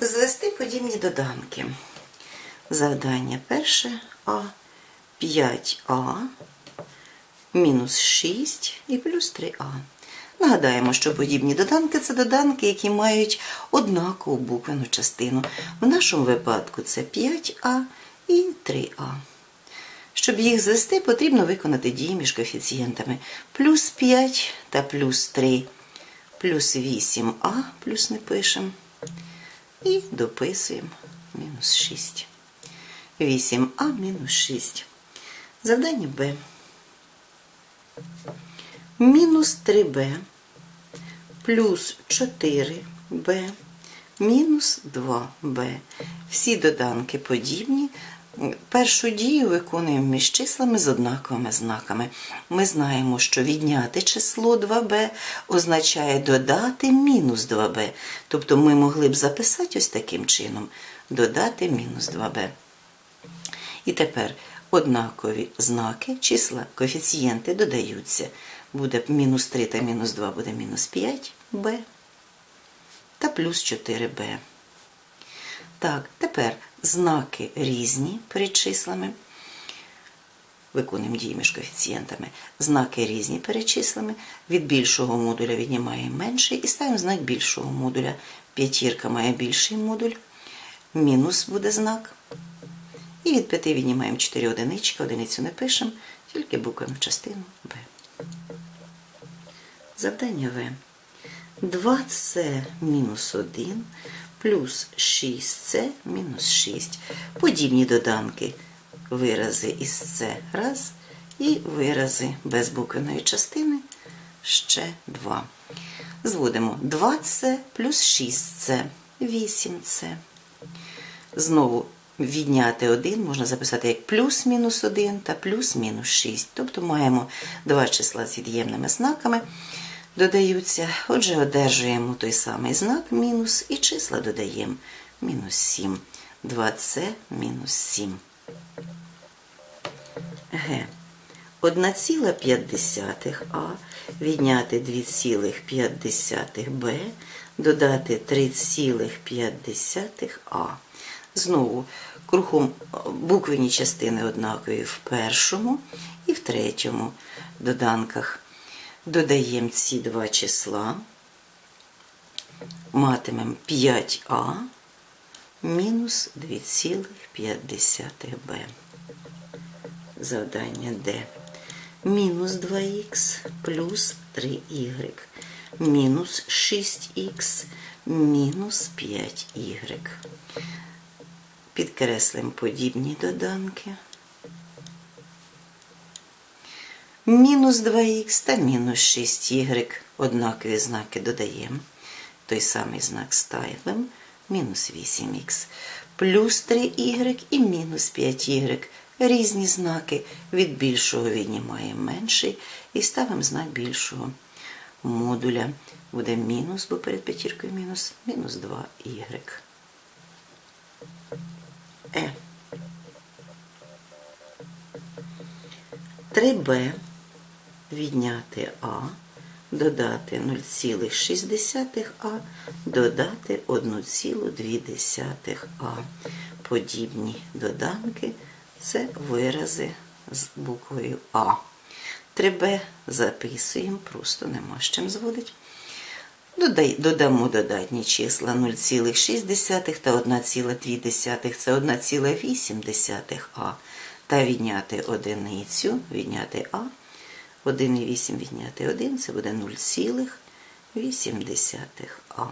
Звести подібні доданки. Завдання перше А, 5А, мінус 6 і плюс 3А. Нагадаємо, що подібні доданки це доданки, які мають однакову буквену частину. В нашому випадку це 5А і 3А. Щоб їх звести, потрібно виконати дії між коефіцієнтами плюс 5 та плюс 3, плюс 8а, плюс не пишемо. І дописуємо мінус 6. 8а мінус 6. Завдання Б. Мінус 3b плюс 4b мінус 2b. Всі доданки подібні. Першу дію виконуємо між числами з однаковими знаками. Ми знаємо, що відняти число 2b означає додати мінус 2b. Тобто ми могли б записати ось таким чином: додати мінус 2b. І тепер однакові знаки, числа, коефіцієнти додаються. Буде мінус 3 та мінус 2 буде мінус 5b та плюс 4b. Так, тепер знаки різні перед числами. Виконуємо дії між коефіцієнтами. Знаки різні перед числами. Від більшого модуля віднімаємо менший і ставимо знак більшого модуля. П'ятірка має більший модуль. Мінус буде знак. І від 5 віднімаємо 4 одинички, одиницю не пишемо, тільки буквену частину Б. Завдання В. 2С мінус 1 плюс 6С мінус 6. Подібні доданки. Вирази із С раз і вирази без буквеної частини ще 2. Зводимо 2С плюс 6С, 8С. Знову відняти 1 можна записати як плюс-мінус 1 та плюс-мінус 6. Тобто маємо два числа з від'ємними знаками, додаються. Отже, одержуємо той самий знак мінус і числа додаємо мінус 7. 2С мінус 7. Г. 1,5а відняти 2,5б, додати 3,5а. Знову кругом буквені частини однакові в першому і в третьому доданках. Додаємо ці два числа, матимемо 5а мінус 2,5б. Завдання Д. Мінус 2х плюс 3y. Мінус 6х мінус 5y. Підкреслимо подібні доданки. Мінус 2х та мінус 6y. Однакові знаки додаємо. Той самий знак ставимо. Мінус 8х. Плюс 3y і мінус 5y. Різні знаки. Від більшого віднімаємо менший і ставимо знак більшого модуля. Буде мінус, бо перед п'ятіркою мінус, мінус 2y. Е. 3b відняти А, додати 0,6а, додати 1,2а. Подібні доданки це вирази з буквою А. 3b записуємо, просто нема з чим зводити. Додамо додатні числа 0,6 та 1,2 це 1,8а. Та відняти одиницю, відняти А. 1,8 відняти 1 це буде 0,8а.